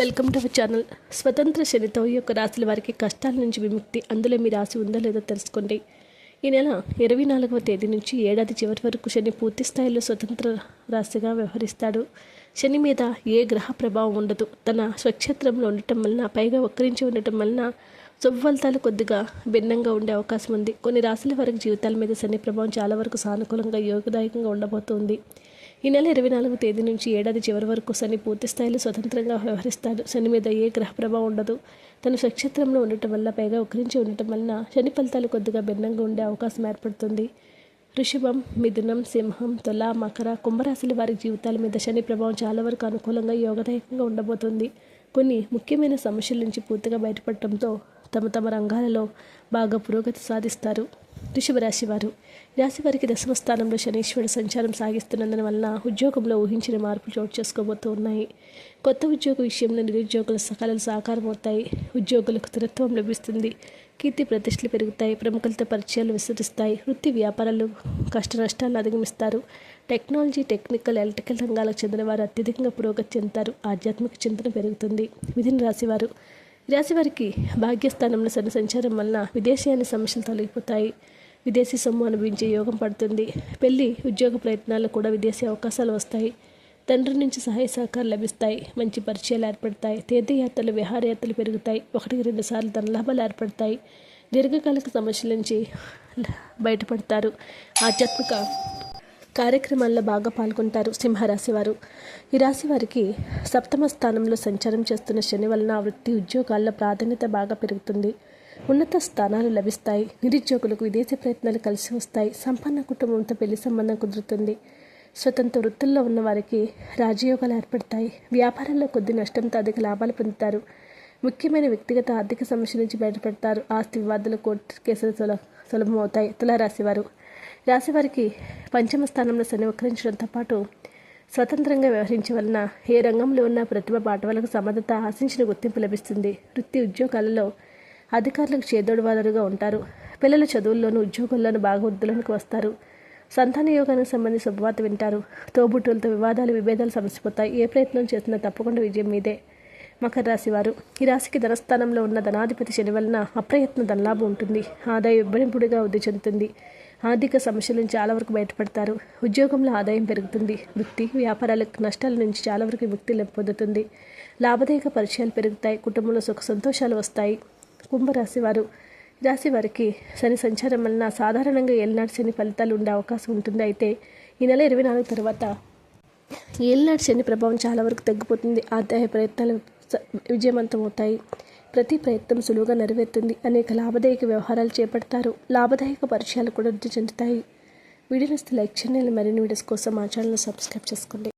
Welcome to channel. స్వతంత్ర శనితో ఈ యొక్క రాశుల వారికి కష్టాల నుంచి విముక్తి. అందులో మీ రాశి ఉందో లేదో తెలుసుకోండి. ఈ నెల ఇరవై నాలుగవ తేదీ నుంచి ఏడాది చివరి వరకు శని పూర్తి స్థాయిలో స్వతంత్ర రాశిగా వ్యవహరిస్తాడు. శని మీద ఏ గ్రహ ప్రభావం ఉండదు. తన స్వక్షేత్రంలో ఉండటం వలన పైగా వక్రించి ఉండటం వలన శుభఫలితాలు కొద్దిగా భిన్నంగా ఉండే అవకాశం ఉంది. కొన్ని రాశుల వరకు జీవితాల మీద శని ప్రభావం చాలా వరకు సానుకూలంగా యోగదాయకంగా ఉండబోతోంది. ఈ నెల ఇరవై నాలుగు తేదీ నుంచి ఏడాది చివరి వరకు శని పూర్తి స్థాయిలో స్వతంత్రంగా వ్యవహరిస్తాడు. శని మీద ఏ గ్రహ ప్రభావం ఉండదు. తన నక్షత్రంలో ఉండటం వల్ల పైగా ఒకరించి ఉండటం వలన శని ఫలితాలు కొద్దిగా భిన్నంగా ఉండే అవకాశం ఏర్పడుతుంది. వృషభం మిథునం సింహం తుల మకర కుంభరాశుల వారి జీవితాల మీద శని ప్రభావం చాలా వరకు అనుకూలంగా యోగదాయకంగా ఉండబోతుంది. కొన్ని ముఖ్యమైన సమస్యల నుంచి పూర్తిగా బయటపడటంతో తమ తమ రంగాలలో బాగా పురోగతి సాధిస్తారు. రాశి వారు రాశివారికి రాశి వారికి దశమ స్థానంలో శనీశ్వరుడు సంచారం సాగిస్తున్నందున వలన ఉద్యోగంలో ఊహించిన మార్పులు చోటు చేసుకోబోతూ ఉన్నాయి. కొత్త ఉద్యోగ విషయంలో నిరుద్యోగుల సకాలాలు సాకారం అవుతాయి. ఉద్యోగులకు స్థిరత్వం లభిస్తుంది. కీర్తి ప్రతిష్టలు పెరుగుతాయి. ప్రముఖులతో పరిచయాలు విస్తరిస్తాయి. వృత్తి వ్యాపారాలు కష్ట నష్టాలను అధిగమిస్తారు. టెక్నాలజీ టెక్నికల్ ఎలక్ట్రికల్ రంగాలకు చెందిన వారు అత్యధికంగా పురోగతి చెందుతారు. ఆధ్యాత్మిక చింతన పెరుగుతుంది. మిథున రాశివారు. రాశివారికి భాగ్యస్థానంలో సరి సంచారం వలన విదేశీయాన సమస్యలు తొలగిపోతాయి. విదేశీ సొమ్ము అనుభవించే యోగం పడుతుంది. పెళ్ళి ఉద్యోగ ప్రయత్నాల్లో కూడా విదేశీ అవకాశాలు వస్తాయి. తండ్రి నుంచి సహాయ సహకారాలు లభిస్తాయి. మంచి పరిచయాలు ఏర్పడతాయి. తీర్థయాత్రలు విహారయాత్రలు పెరుగుతాయి. ఒకటికి రెండు సార్లు ధనలాభాలు ఏర్పడతాయి. దీర్ఘకాలిక సమస్యల నుంచి బయటపడతారు. ఆధ్యాత్మిక కార్యక్రమాల్లో బాగా పాల్గొంటారు సింహరాశి వారు ఈ రాశి వారికి సప్తమ స్థానంలో సంచారం చేస్తున్న శని వలన వృత్తి ఉద్యోగాల్లో ప్రాధాన్యత బాగా పెరుగుతుంది. ఉన్నత స్థానాలు లభిస్తాయి. నిరుద్యోగులకు విదేశీ ప్రయత్నాలు కలిసి వస్తాయి. సంపన్న కుటుంబంతో పెళ్ళి సంబంధం కుదురుతుంది. స్వతంత్ర వృత్తుల్లో ఉన్న వారికి రాజయోగాలు ఏర్పడతాయి. వ్యాపారంలో కొద్ది నష్టంతో అధిక లాభాలు పొందుతారు. ముఖ్యమైన వ్యక్తిగత ఆర్థిక సమస్య నుంచి బయటపడతారు. ఆస్తి వివాదాలు కోర్టు కేసులు సుల సులభమవుతాయి. తులారాశి వారు రాశివారికి పంచమ స్థానంలో శని వక్రించడంతో పాటు స్వతంత్రంగా వ్యవహరించే వలన ఏ రంగంలో ఉన్న ప్రతిభ పాటవాలకు సమర్థత ఆశించిన గుర్తింపు లభిస్తుంది. వృత్తి ఉద్యోగాలలో అధికారులకు చేదోడువాదరుగా ఉంటారు. పిల్లల చదువుల్లోనూ ఉద్యోగుల్లోనూ బాగా వృద్ధులకు వస్తారు. సంతాన యోగానికి సంబంధించి శుభవార్త వింటారు. తోబుట్టులతో వివాదాలు విభేదాలు సమసిపోతాయి. ఏ ప్రయత్నం చేసినా తప్పకుండా విజయం మీదే మకర రాశి వారు ఈ రాశికి ధనస్థానంలో ఉన్న ధనాధిపతి శని వలన అప్రయత్న ధనలాభం ఉంటుంది. ఆదాయ ఇబ్బడింపుడిగా వృద్ధి చెందుతుంది. ఆర్థిక సమస్యల నుంచి చాలా వరకు బయటపడతారు. ఉద్యోగంలో ఆదాయం పెరుగుతుంది. వృత్తి వ్యాపారాలకు నష్టాల నుంచి చాలా వరకు విముక్తి పొందుతుంది. లాభదాయక పరిచయాలు పెరుగుతాయి. కుటుంబంలో సుఖ సంతోషాలు వస్తాయి. కుంభరాశి వారు రాశి వారికి శని సంచారం వలన సాధారణంగా ఏలినాడు శని ఫలితాలు ఉండే అవకాశం ఉంటుంది. అయితే ఈ నెల ఇరవై నాలుగు తర్వాత ఏలినాడు శని ప్రభావం చాలా వరకు తగ్గిపోతుంది. ఆదాయ ప్రయత్నాలు విజయవంతం అవుతాయి. ప్రతి ప్రయత్నం సులువుగా నెరవేరుతుంది. అనేక లాభదాయక వ్యవహారాలు చేపడతారు. లాభదాయక పరిచయాలు కూడా వృద్ధి చెందుతాయి. వీడియోస్ లైక్ చేయండి. మరిన్ని వీడియోస్ కోసం మా ఛానల్ సబ్స్క్రైబ్ చేసుకోండి.